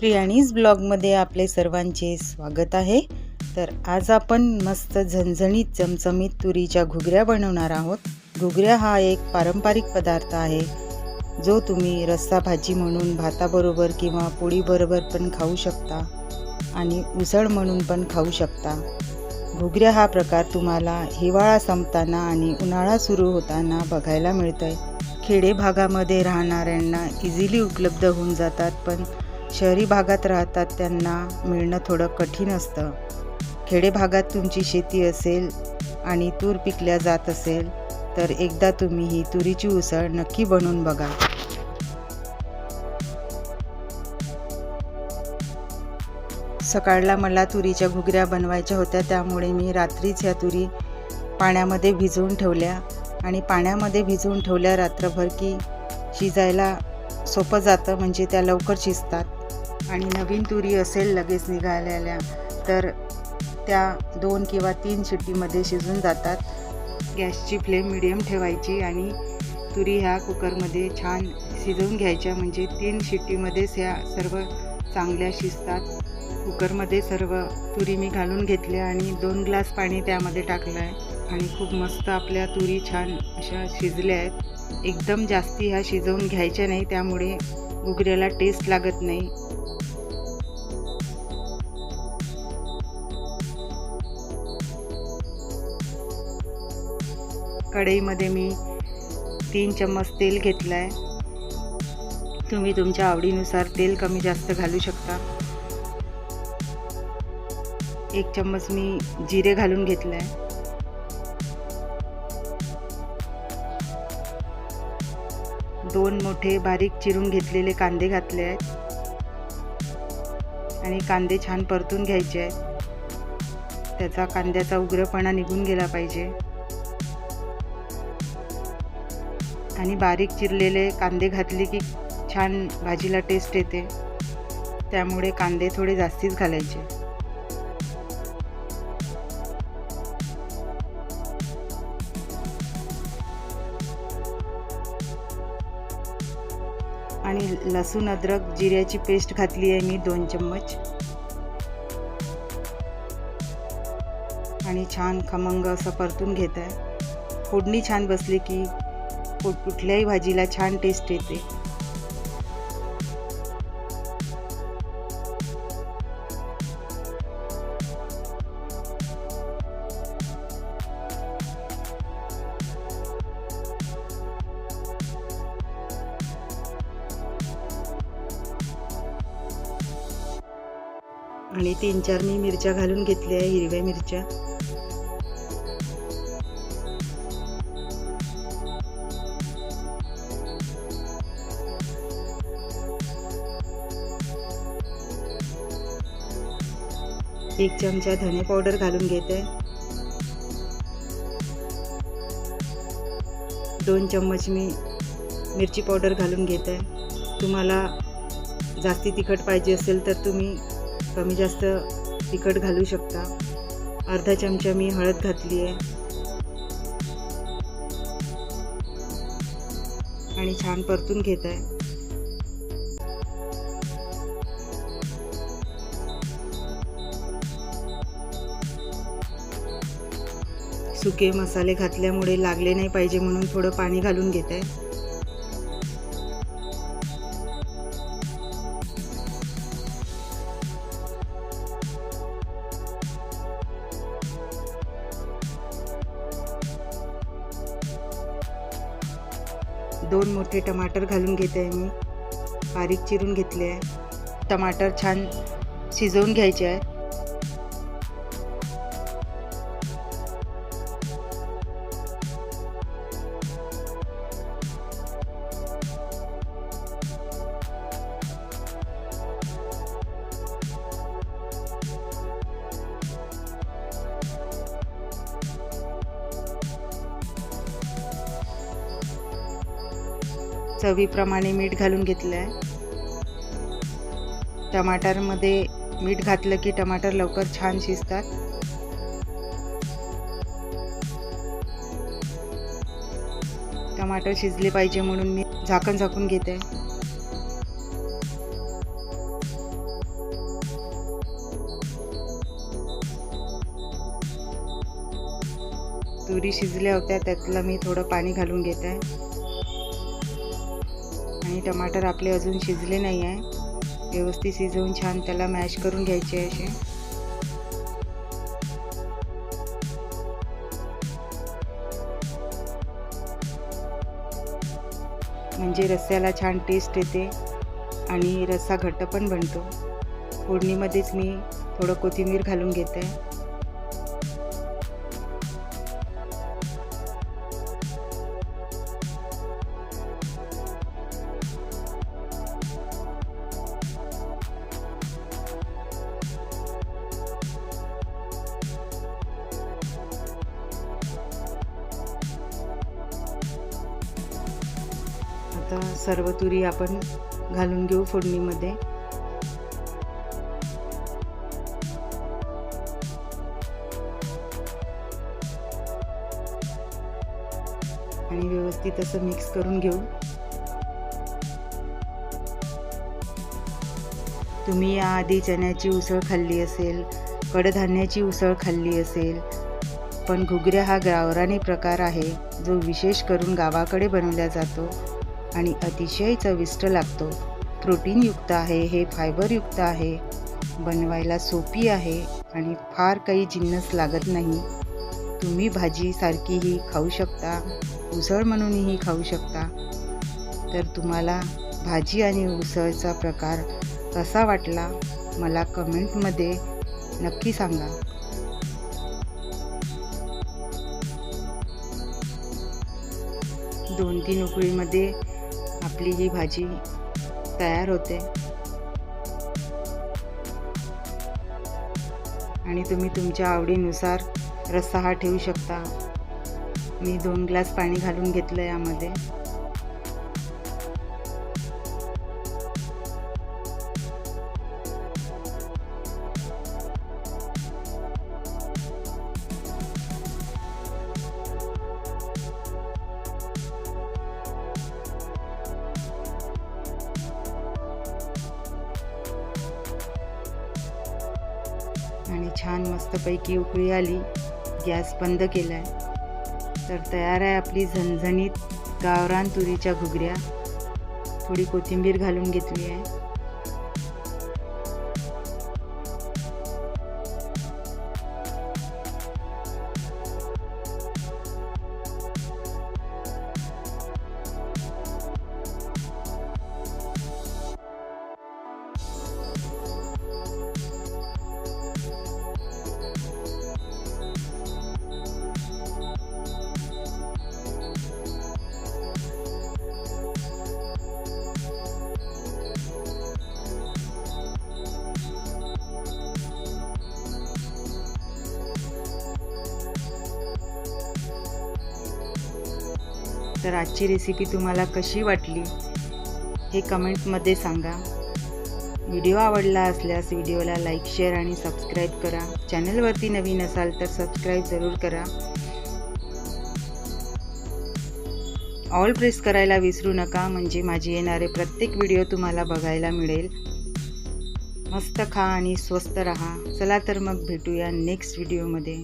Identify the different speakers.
Speaker 1: प्रियाणीज ब्लॉगमध्ये आपले सर्वांचे स्वागत आहे. तर आज आपण मस्त झणझणीत चमचमीत तुरीच्या घुगऱ्या बनवणार आहोत. घुगऱ्या हा एक पारंपरिक पदार्थ आहे. जो तुम्ही रस्सा भाजी म्हणून भाताबरोबर किंवा पोळीबरोबर पण खाऊ शकता आणि उसळ म्हणून पण खाऊ शकता. घुगऱ्या हा प्रकार तुम्हाला हिवाळा संपताना आणि उन्हाळा सुरू होताना बघायला मिळतं आहे खेडे भागामध्ये राहणाऱ्यांना इझिली उपलब्ध होऊन जातात पण शहरी भागात राहतात त्यांना मिळणं थोडं कठीण असतं. खेडे भागात तुमची शेती असेल आणि तूर पिकल्या जात असेल तर एकदा तुम्ही ही तुरीची उसळ नक्की बनवून बघा. सकाळला मला तुरीच्या घुगऱ्या बनवायच्या होत्या त्यामुळे मी रात्रीच ह्या तुरी पाण्यामध्ये भिजवून ठेवल्या आणि पाण्यामध्ये भिजवून ठेवल्या रात्रभर की शिजायला सोपं जातं म्हणजे त्या लवकर शिजतात. आणि नवीन तुरी असेल लगेच निघालेल्या तर त्या दोन किंवा तीन शिट्टीमध्ये शिजून जातात. गॅसची फ्लेम मिडियम ठेवायची आणि तुरी ह्या कुकरमध्ये छान शिजवून घ्यायच्या म्हणजे तीन शिट्टीमध्येच ह्या सर्व चांगल्या शिजतात. कुकरमध्ये सर्व तुरी मी घालून घेतल्या आणि दोन ग्लास पाणी त्यामध्ये टाकलं आहे आणि खूप मस्त आपल्या तुरी छान अशा शिजल्या आहेत. एकदम जास्ती ह्या शिजवून घ्यायच्या नाही त्यामुळे उघड्याला टेस्ट लागत नाही. कढईमध्ये मी तीन चम्मच तेल घेतलं आहे तुम्ही तुमच्या आवडीनुसार तेल कमी जास्त घालू शकता. एक चम्मच मी जिरे घालून घेतलं आहे दोन मोठे बारीक चिरून घेतलेले कांदे घातले आहेत. आणि कांदे छान परतून घ्यायचे आहेत. त्याचा कांद्याचा उग्रपणा निघून गेला पाहिजे. आणि बारीक चिरलेले कांदे घातले की छान भाजीला टेस्ट येते. त्यामुळे कांदे थोडे जास्तीच घालायचे. आणि लसूण अद्रक जिऱ्याची पेस्ट घातली आहे मी दोन चम्मच. आणि छान खमंग असं परतून घेत आहे. फोडणी छान बसली की कुठल्याही भाजीला छान टेस्ट येते. आणि तीन चार मी मिरच्या घालून घेतल्या हिरव्या मिरच्या. एक चमचा धने पावडर घालून घेते. दोन चम्मच मी मिरची पावडर घालून घेत. आहे तुम्हाला जास्ती तिखट पाहिजे असेल तर तुम्ही कमी जास्त तिखट घालू शकता. अर्धा चमचा मी हळद घातली आहे. आणि छान परतून घेत. आहे सुके मसाले घातल्यामुळे लागले नाही पाहिजे म्हणून थोडं पाणी घालून घेत. आहे दोन मोठे टमाटर घालून घेते आहे मी. बारीक चिरून घेतले आहे. टमाटर छान शिजवून घ्यायचे आहे. चवीप्रमाणे मीठ घालून घेतलं आहे टमाटरमध्ये मीठ घातलं की टमाटर लवकर छान शिजतात. टमाटर शिजले पाहिजे म्हणून मी झाकण झाकून घेते. तुरी शिजल्या होत्या त्यातलं मी थोडं पाणी घालून घेते. आणि टमाटर आपले अजून शिजले नाही आहे. व्यवस्थित शिजवून छान त्याला मॅश करून घ्यायचे आहे असे. म्हणजे रस्स्याला छान टेस्ट येते आणि रस्सा घट्ट पण बनतो. फोडणीमध्येच मी थोडं कोथिंबीर घालून घेते. आता सर्व तुरी आपण घालून घेऊ फोडणीमध्ये. आणि व्यवस्थित असं मिक्स करून घेऊ. तुम्ही याआधी चण्याची उसळ खाल्ली असेल कडधान्याची उसळ खाल्ली असेल पण घुगऱ्या हा गावरानी प्रकार आहे जो विशेष करून गावाकडे बनवला जातो. आणि अतिशय चविष्ट लागतो. प्रोटीनयुक्त आहे हे फायबरयुक्त आहे. बनवायला सोपी आहे आणि फार काही जिन्नस लागत नाही. तुम्ही भाजीसारखीही खाऊ शकता उसळ म्हणूनही खाऊ शकता. तर तुम्हाला भाजी आणि उसळचा प्रकार कसा वाटला मला कमेंटमध्ये नक्की सांगा. दोन तीन उकळीमध्ये आपली ही भाजी तयार होते. आणि तुम्ही तुमच्या आवडीनुसार रस्सा हा ठेवू शकता. मी दोन ग्लास पाणी घालून घेतलं यामध्ये. आणि छान मस्तपैकी उकळी आली गॅस बंद केला आहे तर तयार आहे आपली झणझणीत गावरान तुरीच्या घुगऱ्या. थोडी कोथिंबीर घालून घेतली आहे. तर आजची रेसिपी तुम्हाला कशी वाटली हे कमेंटमध्ये सांगा. व्हिडिओ आवडला असल्यास व्हिडिओला लाईक शेअर आणि सबस्क्राईब करा. चॅनलवरती नवीन असाल तर सबस्क्राईब जरूर करा. ऑल प्रेस करायला विसरू नका म्हणजे माझे येणारे प्रत्येक व्हिडिओ तुम्हाला बघायला मिळेल. मस्त खा आणि स्वस्त रहा. चला तर मग भेटूया नेक्स्ट व्हिडिओमध्ये